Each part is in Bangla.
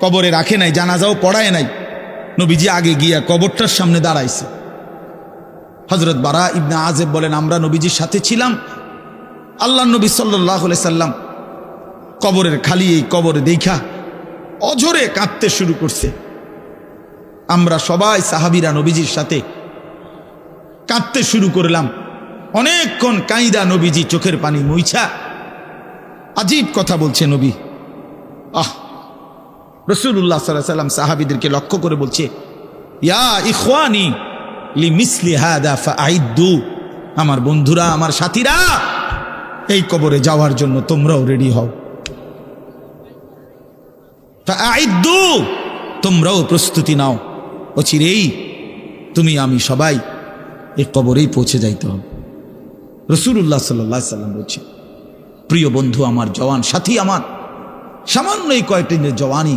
কবরে রাখে নাই, জানাজাও পড়ায় নাই। নবীজি আগে গিয়া কবরটার সামনে দাঁড়াইছে। হজরত বারা ইবনে আজেব বলেন, আমরা নবীজির সাথে ছিলাম। আল্লাহ নবী সাল্লাহ সাল্লাম কবরের খালি এই কবরে দেখা অঝরে কাঁদতে শুরু করছে। আমরা সবাই সাহাবিরা নবীজির সাথে কাঁদতে শুরু করলাম। অনেকক্ষণ কাঁইদা নবীজি চোখের পানি মুইছা। আজীব কথা বলছে নবী। আহ রসুল্লাহ সাল্লাহ সাল্লাম সাহাবিদেরকে লক্ষ্য করে বলছে, ইয়া লি মিসলি আমার বন্ধুরা, আমার সাথীরা, এই কবরে যাওয়ার জন্য তোমরাও রেডি হও। তোমরাও প্রস্তুতি নাও। অচিরেই তুমি, আমি সবাই এই কবরেই পৌঁছে যাইতে হবে। রসুল্লাহ সাল্লাহ সাল্লাম বলছে, প্রিয় বন্ধু, আমার জওয়ান সাথী আমার, সামান্য এই কয়েকটি জওয়ানি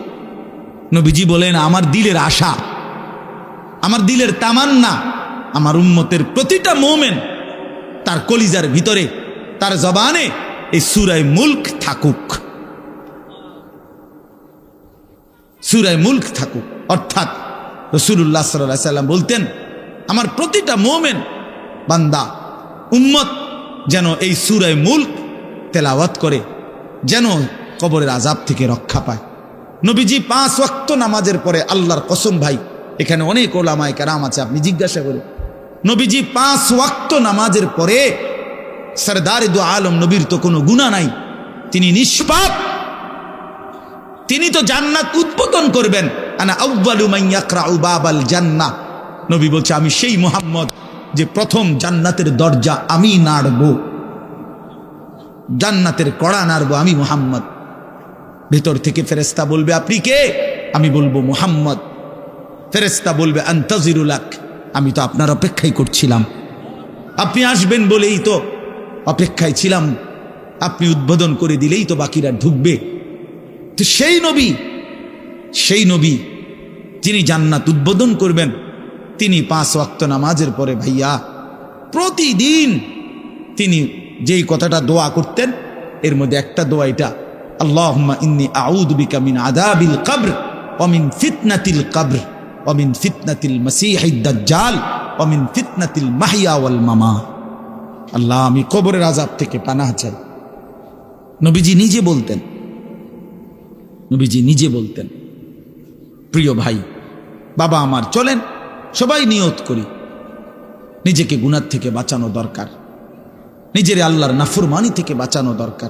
নবীজি বলেন, আমার দিলের আশা, আমার দিলের তামান্না, আমার উম্মতের প্রতিটা মোমেন তার কলিজার ভিতরে, তার জবানে এই সুরায় মুল্ক থাকুক। সুরায় মুল্ক থাকুক। অর্থাৎ রসুল্লাহ সাল্লাম বলতেন, আমার প্রতিটা মোমেন, বান্দা, উম্মত যেন এই সুরায় মুল্ক তেলাওয়াত করে, যেন কবরের আজাব থেকে রক্ষা পায়। নবীজি পাঁচ ওয়াক্ত নামাজের পরে আল্লাহর কসম ভাই, এখানে অনেক ওলামায় কারাম আছে, আপনি জিজ্ঞাসা করে নবীজি পাঁচ ওয়াক্ত নামাজের পরে সরদার দু আলম নবীর তো কোনো গুণা নাই, তিনি নিষ্পাপ। তিনি তো জান্নাত উদ্বোধন করবেন। আনা জান্না নবী বলছে, আমি সেই মোহাম্মদ যে প্রথম জান্নাতের দরজা আমি নাড়ব, জান্নাতের কড়া নাড়ব আমি মোহাম্মদ। ভেতর থেকে ফেরেস্তা বলবে, আপনি কে? আমি বলব, মোহাম্মদ। ফেরেস্তা বলবে আন্তাজিরুলাক আমি তো আপনার অপেক্ষাই করছিলাম। আপনি আসবেন বলেই তো অপেক্ষায় ছিলাম। আপনি উদ্বোধন করে দিলেই তো বাকিরা ঢুকবে। তো সেই নবী সেই নবী যিনি জান্নাত উদ্বোধন করবেন। তিনি পাঁচ ওয়াক্ত নামাজের পরে, ভাইয়া, প্রতিদিন তিনি যেই কথাটা দোয়া করতেন, এর মধ্যে একটা দোয়া এটা আল্লাহুম্মা ইন্নি আউযু বিকা মিন আযাবিল কবর ওয়া মিন ফিতনাতিল কবর ওয়া মিন ফিতনাতিল মাসীহিদ দাজ্জাল ওয়া মিন ফিতনাতিল মামাত আল্লাহ, আমি কবরের আযাব থেকে পানাহ চাই। নবীজি নিজে বলতেন। নবীজি নিজে বলতেন, প্রিয় ভাই, বাবা আমার, চলেন, সবাই নিয়ত করি। নিজেকে গুনার থেকে বাঁচানো দরকার। নিজের আল্লাহর নাফরমানি থেকে বাঁচানো দরকার।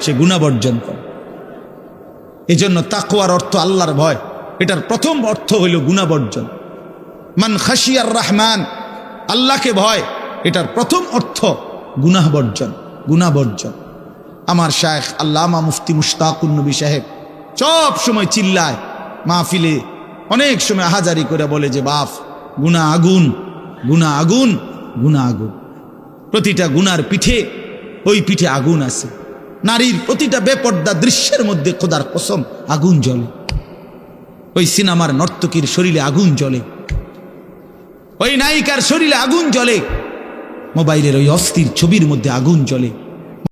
সে গুণা বর্জন করে। এজন্য তাকুয়ার অর্থ আল্লাহর ভয়। এটার প্রথম অর্থ হইল গুণা বর্জন মান খাসিয়ার রহমান, আল্লাহকে ভয়, এটার প্রথম অর্থ গুনাহ বর্জন গুণা বর্জন আমার শায়েখ আল্লামা মুফতি মুশতাকুর নবী সাহেব সব সময় চিল্লায়, মাহফিলে অনেক সময় হাজারি করে বলে যে, বাপ, গুণা আগুন গুণা আগুন গুণা আগুন। প্রতিটা গুনার পিঠে ওই পিঠে আগুন আছে। নারীর প্রতিটা বেপর্দা দৃশ্যের মধ্যে খোদার কসম আগুন জ্বলে। ওই সিনেমার নর্তকীর শরীরে আগুন জ্বলে। ওই নায়িকার শরীরে আগুন জ্বলে। মোবাইলের ওই অস্থির ছবির মধ্যে আগুন জ্বলে।